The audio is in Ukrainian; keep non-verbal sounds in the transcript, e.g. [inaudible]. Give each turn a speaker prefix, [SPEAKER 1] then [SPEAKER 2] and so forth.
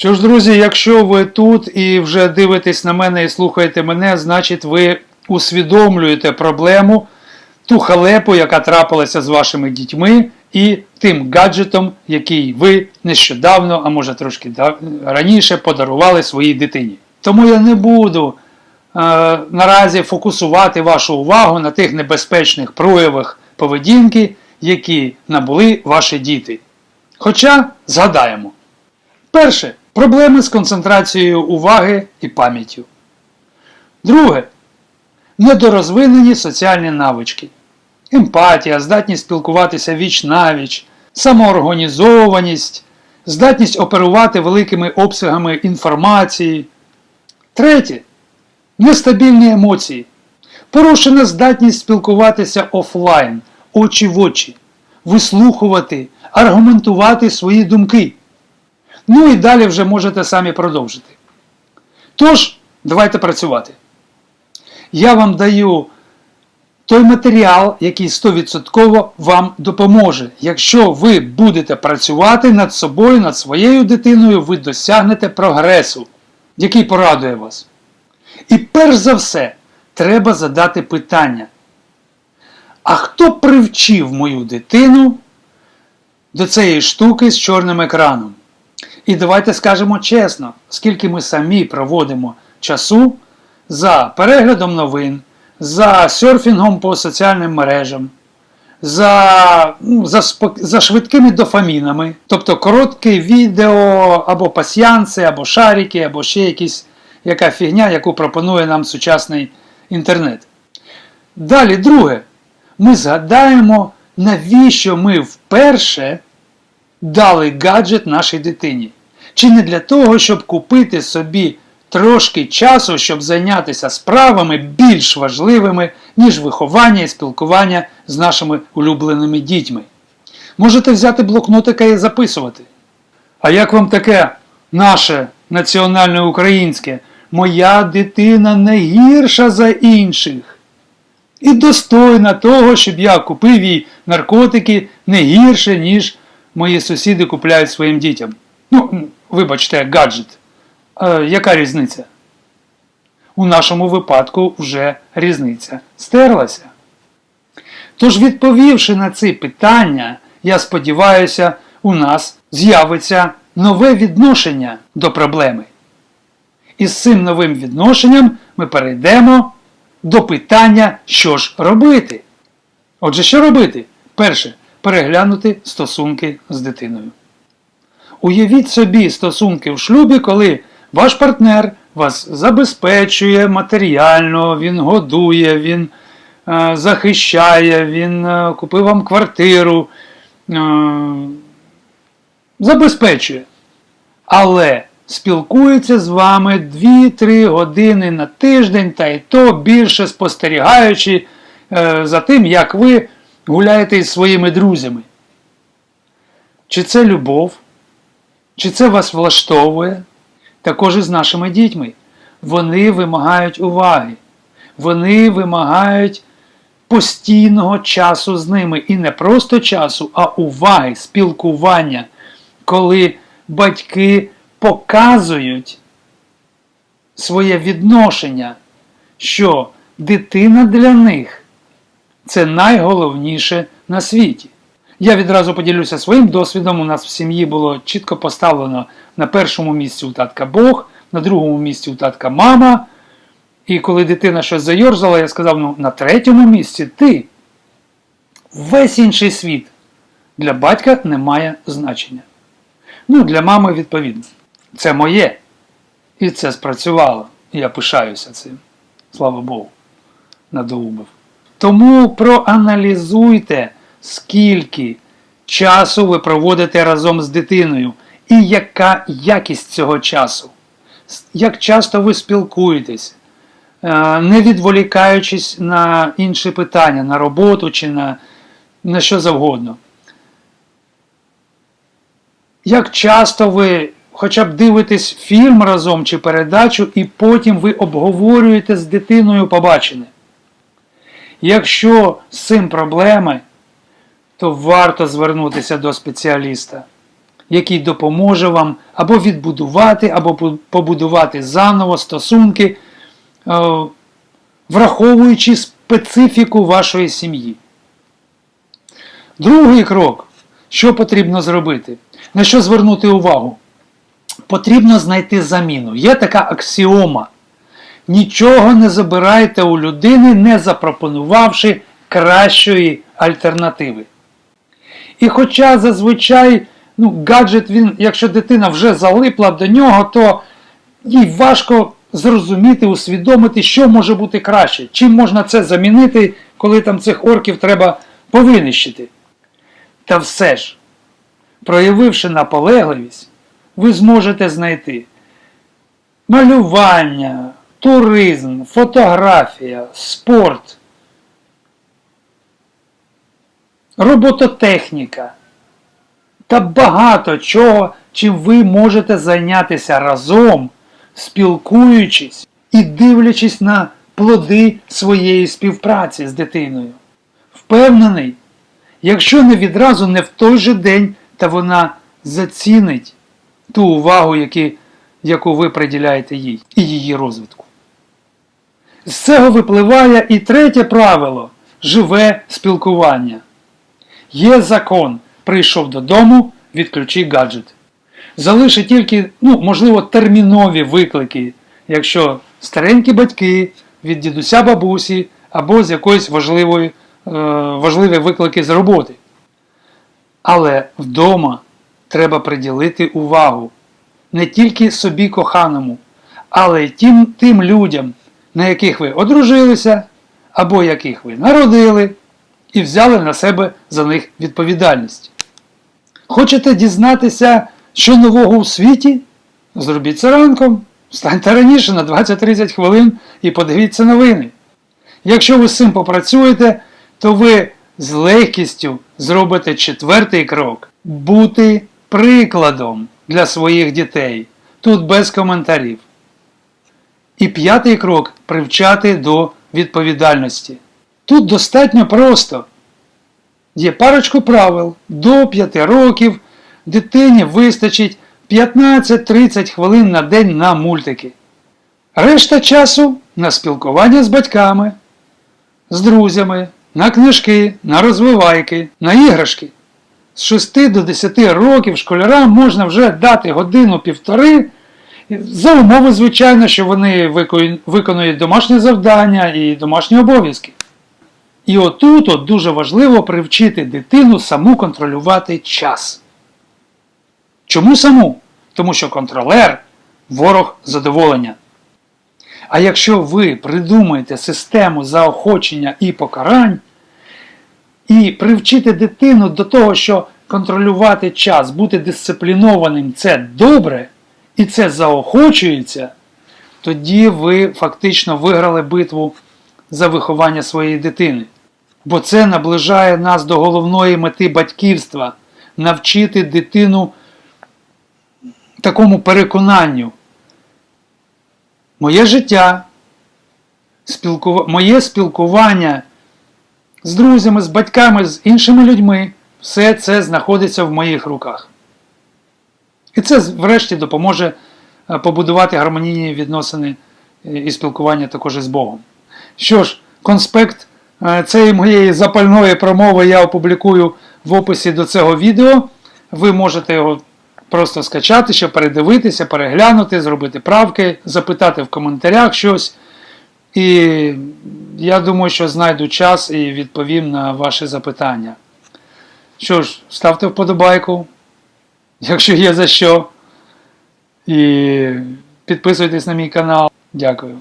[SPEAKER 1] Що ж, друзі, якщо ви тут і вже дивитесь на мене і слухаєте мене, значить ви усвідомлюєте проблему, ту халепу, яка трапилася з вашими дітьми, і тим гаджетом, який ви нещодавно, а може трошки раніше подарували своїй дитині. Тому я не буду е, наразі фокусувати вашу увагу на тих небезпечних проявах поведінки, які набули ваші діти. Хоча згадаємо. Перше проблеми з концентрацією уваги і пам'яттю. Друге недорозвинені соціальні навички. Емпатія, здатність спілкуватися віч навіч, самоорганізованість, здатність оперувати великими обсягами інформації. Третє нестабільні емоції. Порушена здатність спілкуватися офлайн, очі в очі, вислухувати, аргументувати свої думки. Ну і далі вже можете самі продовжити. Тож, давайте працювати. Я вам даю той матеріал, який 100% вам допоможе. Якщо ви будете працювати над собою, над своєю дитиною, ви досягнете прогресу, який порадує вас. І перш за все, треба задати питання. А хто привчив мою дитину до цієї штуки з чорним екраном? І давайте скажемо чесно, скільки ми самі проводимо часу за переглядом новин, за серфінгом по соціальним мережам, за, ну, за, за швидкими дофамінами, тобто коротке відео або пасьянси, або шарики, або ще якісь, яка фігня, яку пропонує нам сучасний інтернет. Далі, друге, ми згадаємо, навіщо ми вперше дали гаджет нашій дитині. Чи не для того, щоб купити собі трошки часу, щоб зайнятися справами більш важливими, ніж виховання і спілкування з нашими улюбленими дітьми. Можете взяти блокнотика і записувати. А як вам таке наше національне українське? Моя дитина не гірша за інших. І достойна того, щоб я купив їй наркотики не гірше, ніж мої сусіди купляють своїм дітям. Ну, вибачте, гаджет. Е, яка різниця? У нашому випадку вже різниця стерлася. Тож, відповівши на ці питання, я сподіваюся, у нас з'явиться нове відношення до проблеми. І з цим новим відношенням ми перейдемо до питання, що ж робити. Отже, що робити? Перше, переглянути стосунки з дитиною. Уявіть собі стосунки в шлюбі, коли ваш партнер вас забезпечує матеріально, він годує, він е, захищає, він е, купив вам квартиру, е, забезпечує. Але спілкується з вами 2-3 години на тиждень, та й то більше спостерігаючи е, за тим, як ви гуляєте із своїми друзями. Чи це любов? Чи це вас влаштовує? Також і з нашими дітьми. Вони вимагають уваги. Вони вимагають постійного часу з ними. І не просто часу, а уваги, спілкування, коли батьки показують своє відношення, що дитина для них це найголовніше на світі. Я відразу поділюся своїм досвідом. У нас в сім'ї було чітко поставлено на першому місці у татка Бог, на другому місці у татка мама. І коли дитина щось зайорзала, я сказав: ну, на третьому місці ти. Весь інший світ для батька не має значення. Ну, для мами відповідно. Це моє. І це спрацювало. І я пишаюся цим. Слава Богу. Надоумив. Тому проаналізуйте, скільки часу ви проводите разом з дитиною і яка якість цього часу. Як часто ви спілкуєтесь, е, не відволікаючись на інші питання, на роботу чи на, на що завгодно. Як часто ви хоча б дивитесь фільм разом чи передачу, і потім ви обговорюєте з дитиною побачене. Якщо з цим проблеми, то варто звернутися до спеціаліста. який допоможе вам або відбудувати, або побудувати заново стосунки, е, враховуючи специфіку вашої сім'ї. Другий крок, що потрібно зробити, на що звернути увагу? Потрібно знайти заміну. Є така аксіома. Нічого не забирайте у людини, не запропонувавши кращої альтернативи. І хоча зазвичай ну, гаджет, він, якщо дитина вже залипла до нього, то їй важко зрозуміти, усвідомити, що може бути краще, чим можна це замінити, коли там цих орків треба повинищити. Та все ж, проявивши наполегливість, ви зможете знайти малювання, туризм, фотографія, спорт, робототехніка та багато чого, чим ви можете зайнятися разом, спілкуючись і дивлячись на плоди своєї співпраці з дитиною. Впевнений, якщо не відразу, не в той же день, та вона зацінить ту увагу, яку ви приділяєте їй і її розвитку. З цього випливає і третє правило живе спілкування. Є закон, прийшов додому, відключи гаджет. Залиши тільки, ну, можливо, термінові виклики, якщо старенькі батьки від дідуся бабусі або з якоїсь важливої, е, важливі виклики з роботи. Але вдома треба приділити увагу не тільки собі коханому, але й тим, тим людям, на яких ви одружилися, або яких ви народили, і взяли на себе за них відповідальність. Хочете дізнатися, що нового у світі? Зробіть це ранком. Встаньте раніше на 20-30 хвилин і подивіться новини. Якщо ви з цим попрацюєте, то ви з легкістю зробите четвертий крок бути прикладом для своїх дітей. Тут без коментарів. І п'ятий крок привчати до відповідальності. Тут достатньо просто. Є парочку правил. До 5 років дитині вистачить 15-30 хвилин на день на мультики. Решта часу на спілкування з батьками, з друзями, на книжки, на розвивайки, на іграшки. З 6 до 10 років школярам можна вже дати годину-півтори. За умови, звичайно, що вони виконують- домашні завдання і домашні обов'язки. І отут от дуже важливо привчити дитину саму контролювати час. Чому саму? Тому що контролер ворог задоволення. А якщо ви придумаєте систему заохочення і покарань, і привчите дитину до того, що контролювати час, бути дисциплінованим це добре, і це заохочується, тоді ви фактично виграли битву за виховання своєї дитини. Бо це наближає нас до головної мети батьківства навчити дитину такому переконанню. Моє життя, спілкува... моє спілкування з друзями, з батьками, з іншими людьми, все це знаходиться в моїх руках. І це, врешті, допоможе е, побудувати гармонійні відносини е, і спілкування також із Богом. Що ж, конспект е, цієї моєї запальної промови я опублікую в описі до цього відео. Ви можете його просто скачати, ще передивитися, переглянути, зробити правки, запитати в коментарях щось. І я думаю, що знайду час і відповім на ваші запитання. Що ж, ставте вподобайку, [laughs] якщо є за що. І підписуйтесь на мій канал. Дякую.